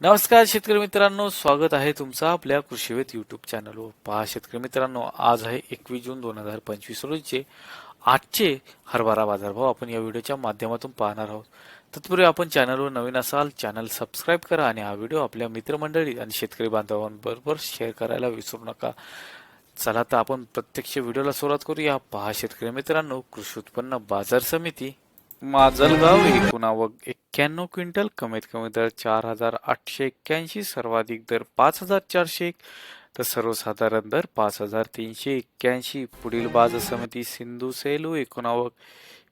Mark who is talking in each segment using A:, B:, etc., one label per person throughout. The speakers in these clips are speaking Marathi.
A: नमस्कार शेतकरी मित्रांनो. स्वागत आहे तुमचं आपल्या कृषीवेत युट्यूब चॅनलवर पहा शेतकरी मित्रांनो आज आहे एकवीस जून दोन हजार पंचवीस रोजीचे आजचे हरभरा बाजारभाव आपण या व्हिडिओच्या माध्यमातून पाहणार आहोत. तत्पूर्वी आपण चॅनलवर नवीन असाल चॅनल सबस्क्राईब करा आणि हा व्हिडिओ आपल्या मित्रमंडळी आणि शेतकरी बांधवांबरोबर शेअर करायला विसरू नका. चला तर आपण प्रत्यक्ष व्हिडिओला सुरुवात करूया. पहा शेतकरी मित्रांनो कृषी उत्पन्न बाजार समिती माजलगाव एकूण एक्क्याण्णव क्विंटल कमीत कमी दर चार हजार आठशे एक्क्याऐंशी सर्वाधिक दर पाच हजार चारशे एक तर सर्वसाधारण दर पाच हजार तीनशे एक्क्याऐंशी. पुढील बाजार समिती सिंधू सेलू एकूण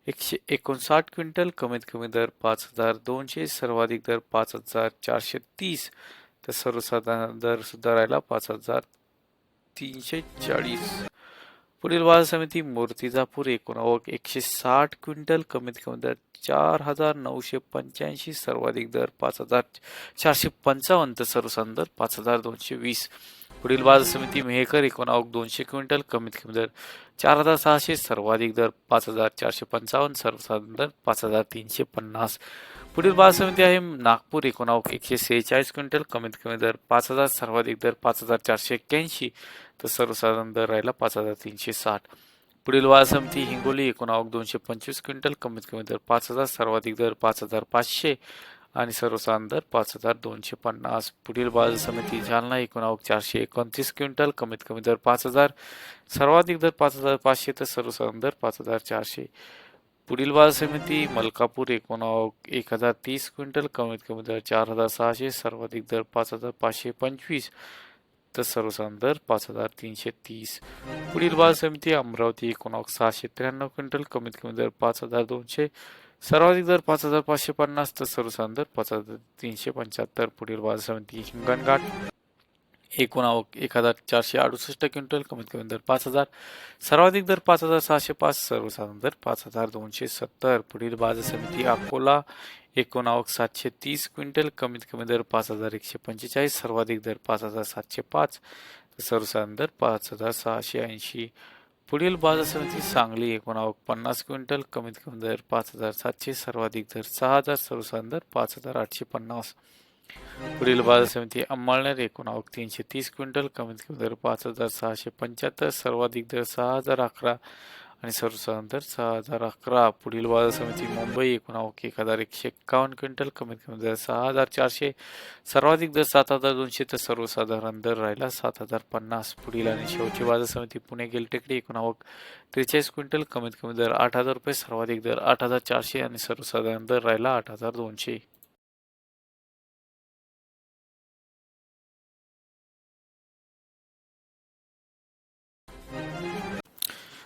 A: एकशे एकोणसाठ क्विंटल कमीत कमी दर पाच हजार दोनशे सर्वाधिक दर पाच हजार चारशे तीस तर सर्वसाधारण दर सुधारायला राहिला पाच हजार तीनशे चाळीस. पुढील बाजार समिती मूर्तिजापूर एकूण आवक एकशे साठ क्विंटल कमीत कमी दर चार हजार नऊशे पंच्याऐंशी सर्वाधिक दर पाच हजार चारशे पंचावन्न तर सर्वसाधारण दर पाच हजार दोनशे वीस. पुढील बाजार समिती मेहकर एकूण आवक दोनशे क्विंटल कमीत कमी दर चार हजार सहाशे सर्वाधिक दर पाच हजार चारशे पंचावन्न सर्वसाधारण दर पाच हजार तीनशे पन्नास. पुढील बाजार समिती आहे नागपूर एकोणाव एकशे सेहेचाळीस क्विंटल. कमीत कमी दर पाच हजार सर्वाधिक दर पाच हजार चारशे एक्क्याऐंशी. तर सर्वसाधारण दर राहिला पाच हजार तीनशे साठ. पुढील बाजार समिती हिंगोली एकोणावक दोनशे पंचवीस क्विंटल. कमीत कमी दर पाच हजार सर्वाधिक दर पाच हजार पाचशे. आणि सर्वसाधारण दर पाच हजार दोनशे पन्नास. पुढील बाजार समिती जालना एकूण आवक चारशे एकोणतीस क्विंटल. कमीत कमी दर पाच हजार सर्वाधिक दर पाच हजार पाचशे. तर सर्वसाधारण दर पाच हजार चारशे. पुढील बाजार समिती मलकापूर एकोणावक एक हजार तीस क्विंटल कमीत कमी दर चार हजार सहाशे सर्वाधिक दर पाच हजार पाचशे पंचवीस तर सर्वसाधारण दर पाच हजार तीनशे तीस. पुढील बाजार समिती अमरावती एकूण सहाशे त्र्याण्णव क्विंटल कमीत कमी दर पाच हजार दोनशे सर्वाधिक दर पाच हजार पाचशे पन्नास तर सर्वसाधारण दर पाच हजार तीनशे पंच्याहत्तर. पुढील बाजार समिती हिंगणघाट एकूण आवक एक हजार चारशे अडुसष्ट क्विंटल कमीत कमी दर पाच हजार. सर्वाधिक दर पाच हजार सहाशे पाच सर्वसाधारण दर पाच हजार दोनशे सत्तर. पुढील बाजार समिती अकोला एकूण आवक सातशे तीस क्विंटल कमीत कमी दर पाच हजार एकशे पंचेचाळीस. सर्वाधिक दर पाच हजार सातशे पाच सर्वसाधारण दर पाच हजार सहाशे ऐंशी. पुढील बाजार समिती सांगली एकूण आवक पन्नास क्विंटल कमीत कमी दर पाच हजार सातशे सर्वाधिक दर सहा हजार सर्वसाधारण दर पाच हजार आठशे पन्नास. पुढील बाजार समिती अंमळनेर एकूण आवक तीनशे तीस क्विंटल कमीत कमी दर पाच हजार सहाशे पंच्याहत्तर सर्वाधिक दर सहा हजार अकरा आणि सर्वसाधारण दर सहा हजार अकरा. पुढील बाजार समिती मुंबई एकूण आवक एक हजार एकशे एक्कावन्न क्विंटल कमीत कमी दर सहा हजार चारशे सर्वाधिक दर सात हजार दोनशे तर सर्वसाधारण दर राहिला सात हजार पन्नास. पुढील आणि शेवटची बाजार समिती पुणे गेलटेकडी एकूण आवक त्रेचाळीस क्विंटल कमीत कमी दर आठ हजार रुपये सर्वाधिक दर आठ हजार चारशे आणि सर्वसाधारण दर राहिला आठ हजार दोनशे.